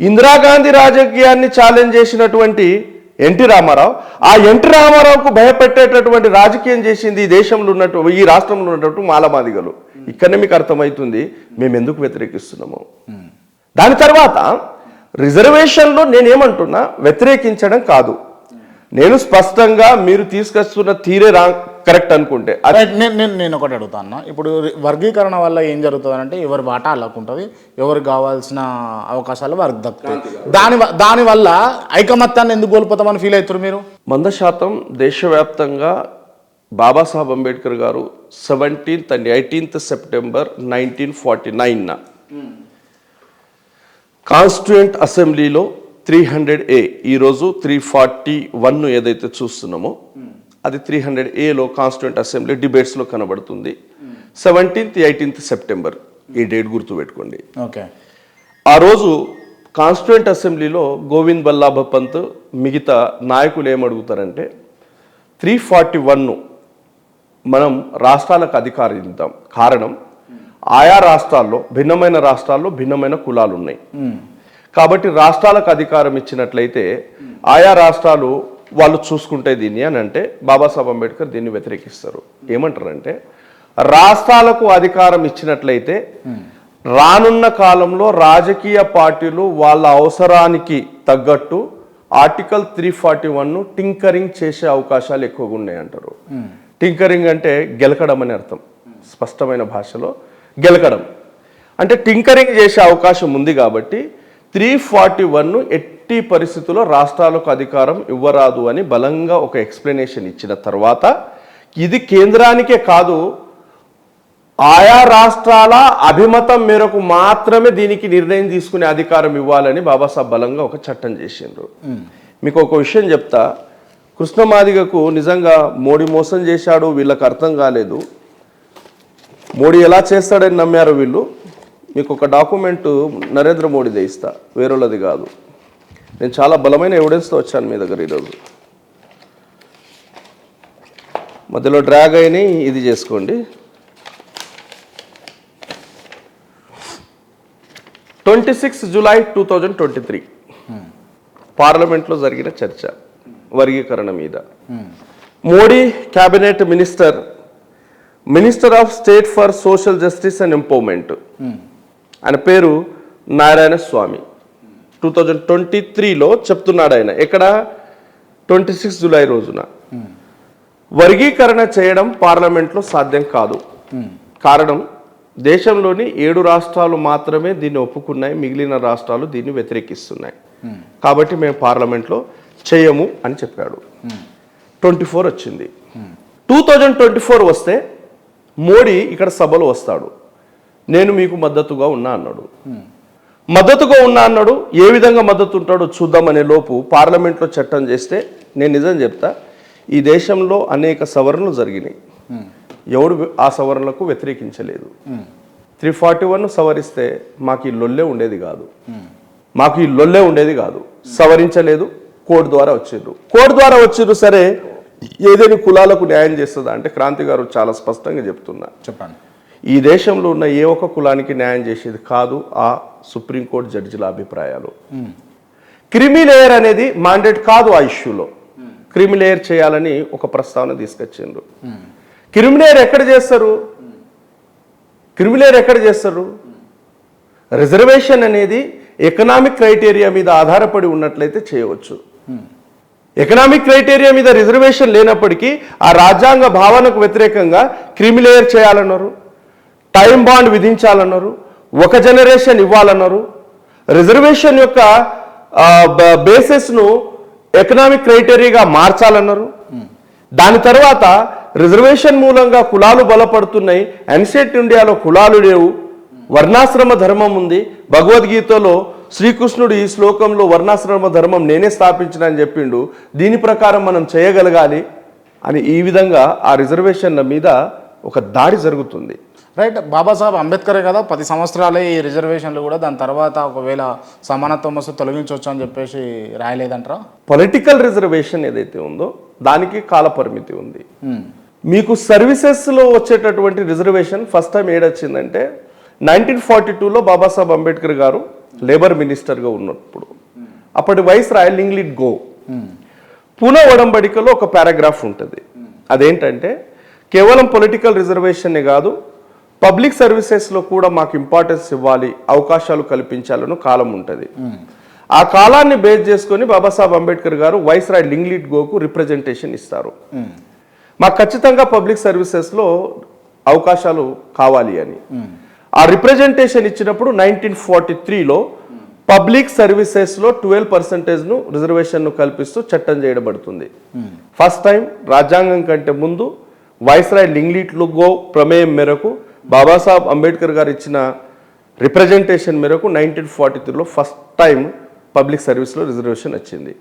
ఇందిరాగాంధీ రాజకీయాన్ని ఛాలెంజ్ చేసినటువంటి ఎన్టీ రామారావు ఆ ఎన్టీ రామారావుకు భయపెట్టేటటువంటి రాజకీయం చేసింది ఈ దేశంలో ఉన్నట్టు ఈ రాష్ట్రంలో ఉన్నటువంటి మాలమాదిగలు. ఇక్కడనే మీకు అర్థమవుతుంది మేము ఎందుకు వ్యతిరేకిస్తున్నాము? దాని తర్వాత రిజర్వేషన్లో నేనేమంటున్నా వ్యతిరేకించడం కాదు. నేను స్పష్టంగా మీరు తీసుకొస్తున్న తీరే రా కరెక్ట్ అనుకుంటే. నేను నేను నేను ఒకటి అడుగుతా అన్న ఇప్పుడు వర్గీకరణ వల్ల ఏం జరుగుతుంది అంటే ఎవరి వాటా ఉంటుంది ఎవరికి కావాల్సిన అవకాశాలు వారికి దక్కుతాయి. దాని వ- దాని వల్ల ఐకమత్యాన్ని ఎందుకు కోల్పోతామని ఫీల్ అవుతారు మీరు? వంద శాతం దేశవ్యాప్తంగా బాబాసాహెబ్ అంబేద్కర్ గారు seventeenth and eighteenth September nineteen forty nine constituent అసెంబ్లీలో త్రీ హండ్రెడ్ ఏ ఈరోజు త్రీ ఫార్టీ వన్ ఏదైతే చూస్తున్నామో అది త్రీ హండ్రెడ్ ఏలో కాన్స్టిట్యూయెంట్ అసెంబ్లీ డిబేట్స్లో కనబడుతుంది. సెవెంటీన్త్ ఎయిటీన్త్ సెప్టెంబర్ ఈ డేట్ గుర్తుపెట్టుకోండి. ఓకే ఆ రోజు కాన్స్టిట్యూయెంట్ అసెంబ్లీలో గోవింద్ బల్లాభ పంత్ మిగతా నాయకులు ఏమడుగుతారంటే త్రీ ఫార్టీ వన్ను మనం రాష్ట్రాలకు అధికారం ఇద్దాం. కారణం ఆయా రాష్ట్రాల్లో భిన్నమైన రాష్ట్రాల్లో భిన్నమైన కులాలు ఉన్నాయి కాబట్టి రాష్ట్రాలకు అధికారం ఇచ్చినట్లయితే ఆయా రాష్ట్రాలు వాళ్ళు చూసుకుంటే దీన్ని అని అంటే బాబాసాహెబ్ అంబేద్కర్ దీన్ని వ్యతిరేకిస్తారు. ఏమంటారంటే రాష్ట్రాలకు అధికారం ఇచ్చినట్లయితే రానున్న కాలంలో రాజకీయ పార్టీలు వాళ్ళ అవసరానికి తగ్గట్టు ఆర్టికల్ త్రీ ఫార్టీ వన్ను టింకరింగ్ చేసే అవకాశాలు ఎక్కువగా ఉన్నాయి అంటారు. టింకరింగ్ అంటే గెలకడం అని అర్థం. స్పష్టమైన భాషలో గెలకడం. అంటే టింకరింగ్ చేసే అవకాశం ఉంది కాబట్టి త్రీ ఫార్టీ వన్ను ఎట్టి పరిస్థితుల్లో రాష్ట్రాలకు అధికారం ఇవ్వరాదు అని బలంగా ఒక ఎక్స్ప్లెనేషన్ ఇచ్చిన తర్వాత ఇది కేంద్రానికే కాదు ఆయా రాష్ట్రాల అభిమతం మేరకు మాత్రమే దీనికి నిర్ణయం తీసుకునే అధికారం ఇవ్వాలని బాబాసాహెబ్ బలంగా ఒక చట్టం చేసిండ్రు. మీకు ఒక విషయం చెప్తా. కృష్ణమాదిగకు నిజంగా మోడీ మోసం చేశాడు వీళ్ళకి అర్థం కాలేదు. మోడీ ఎలా చేస్తాడని నమ్మారు వీళ్ళు? మీకు ఒక డాక్యుమెంట్ నరేంద్ర మోడీదే ఇస్తా. వేరేళ్ళది కాదు. నేను చాలా బలమైన ఎవిడెన్స్తో వచ్చాను మీ దగ్గర ఈరోజు. మధ్యలో డ్రాగ్ అయిన ఇది చేసుకోండి. Twenty six July two thousand twenty three పార్లమెంట్లో జరిగిన చర్చ వర్గీకరణ మీద. Modi cabinet minister minister of state for social justice and empowerment ఆయన పేరు Narayana Swamy. Two thousand twenty త్రీలో చెప్తున్నాడు ఆయన. ఎక్కడ? ట్వంటీ సిక్స్ జూలై రోజున. వర్గీకరణ చేయడం పార్లమెంట్లో సాధ్యం కాదు. కారణం దేశంలోని ఏడు రాష్ట్రాలు మాత్రమే దీన్ని ఒప్పుకున్నాయి మిగిలిన రాష్ట్రాలు దీన్ని వ్యతిరేకిస్తున్నాయి. కాబట్టి మేము పార్లమెంట్లో చేయము అని చెప్పాడు. ట్వంటీ ఫోర్ వచ్చింది. టూ థౌజండ్ ట్వంటీ ఫోర్ వస్తే మోడీ ఇక్కడ సభలో వస్తాడు. నేను మీకు మద్దతుగా ఉన్నా అన్నాడు. మద్దతుగా ఉన్నా అన్నాడు. ఏ విధంగా మద్దతు ఉంటాడో చూద్దామనే లోపు పార్లమెంట్లో చట్టం చేస్తే నేను నిజం చెప్తా. ఈ దేశంలో అనేక సవరణలు జరిగినాయి. ఎవడు ఆ సవరణలకు వ్యతిరేకించలేదు. త్రీ ఫార్టీ వన్ సవరిస్తే మాకు ఈ లొల్లే ఉండేది కాదు. మాకు ఈ లొల్లే ఉండేది కాదు. సవరించలేదు. కోడ్ ద్వారా వచ్చిండ్రు. కోడ్ ద్వారా వచ్చిండ్రు సరే ఏదైనా కులాలకు న్యాయం చేస్తుందా అంటే క్రాంతి గారు చాలా స్పష్టంగా చెప్తున్నా. చెప్పండి. ఈ దేశంలో ఉన్న ఏ ఒక్క కులానికి న్యాయం చేసేది కాదు ఆ సుప్రీంకోర్టు జడ్జిల అభిప్రాయాలు. క్రిమిలేయర్ అనేది మాండేట్ కాదు ఆ ఇష్యూలో. క్రిమిలేయర్ చేయాలని ఒక ప్రస్తావన తీసుకొచ్చిండ్రు. క్రిమిలేయర్ ఎక్కడ చేస్తారు? క్రిమిలేయర్ ఎక్కడ చేస్తారు? రిజర్వేషన్ అనేది ఎకనామిక్ క్రైటీరియా మీద ఆధారపడి ఉన్నట్లయితే చేయవచ్చు. ఎకనామిక్ క్రైటీరియా మీద రిజర్వేషన్ లేనప్పటికీ ఆ రాజ్యాంగ భావనకు వ్యతిరేకంగా క్రిమిలేయర్ చేయాలన్నారు. టైం బాండ్ విధించాలన్నారు ఒక జనరేషన్ ఇవ్వాలన్నారు. రిజర్వేషన్ యొక్క బేసిస్ను ఎకనామిక్ క్రైటీరియాగా మార్చాలన్నారు. దాని తర్వాత రిజర్వేషన్ మూలంగా కులాలు బలపడుతున్నాయి. ఎన్సెట్ ఇండియాలో కులాలు లేవు. వర్ణాశ్రమ ధర్మం ఉంది. భగవద్గీతలో శ్రీకృష్ణుడు ఈ శ్లోకంలో వర్ణాశ్రమ ధర్మం నేనే స్థాపించిన అని చెప్పిండు. దీని ప్రకారం మనం చేయగలగాలి అని ఈ విధంగా ఆ రిజర్వేషన్ల మీద ఒక దాడి జరుగుతుంది. రైట్ బాబాసాహెబ్ అంబేద్కరే కదా పది సంవత్సరాలే ఈ రిజర్వేషన్లు కూడా దాని తర్వాత ఒకవేళ సమానత్వం వస్తే తొలగించవచ్చు అని చెప్పేసి రాయలేదంటారా? పొలిటికల్ రిజర్వేషన్ ఏదైతే ఉందో దానికి కాల పరిమితి ఉంది. మీకు సర్వీసెస్లో వచ్చేటటువంటి రిజర్వేషన్ ఫస్ట్ టైం ఏడొచ్చిందంటే నైన్టీన్ ఫార్టీ టూలో బాబాసాహెబ్ అంబేద్కర్ గారు లేబర్ మినిస్టర్గా ఉన్నప్పుడు. అప్పటి vice royal Linlithgow. Poona ఒడంబడికలో ఒక పారాగ్రాఫ్ ఉంటుంది. అదేంటంటే కేవలం పొలిటికల్ రిజర్వేషన్నే కాదు పబ్లిక్ సర్వీసెస్లో కూడా మాకు ఇంపార్టెన్స్ ఇవ్వాలి అవకాశాలు కల్పించాలని కాలం ఉంటుంది. ఆ కాలాన్ని బేస్ చేసుకొని బాబాసాహెబ్ అంబేద్కర్ గారు వైస్ రాయ్ లింగ్లీడ్ గోకు రిప్రజెంటేషన్ ఇస్తారు. మాకు ఖచ్చితంగా పబ్లిక్ సర్వీసెస్లో అవకాశాలు కావాలి అని. ఆ రిప్రజెంటేషన్ ఇచ్చినప్పుడు నైన్టీన్ ఫార్టీ త్రీలో పబ్లిక్ సర్వీసెస్లో ట్వెల్వ్ పర్సెంటేజ్ను రిజర్వేషన్ను కల్పిస్తూ చట్టం చేయబడుతుంది. ఫస్ట్ టైం రాజ్యాంగం కంటే ముందు వైస్రాయ్ లింగ్లీట్లు గో ప్రమేయం మేరకు బాబాసాహెబ్ అంబేద్కర్ గారు ఇచ్చిన రిప్రజెంటేషన్ మేరకు నైన్టీన్ ఫార్టీ త్రీలో ఫస్ట్ టైం పబ్లిక్ సర్వీస్లో రిజర్వేషన్ వచ్చింది.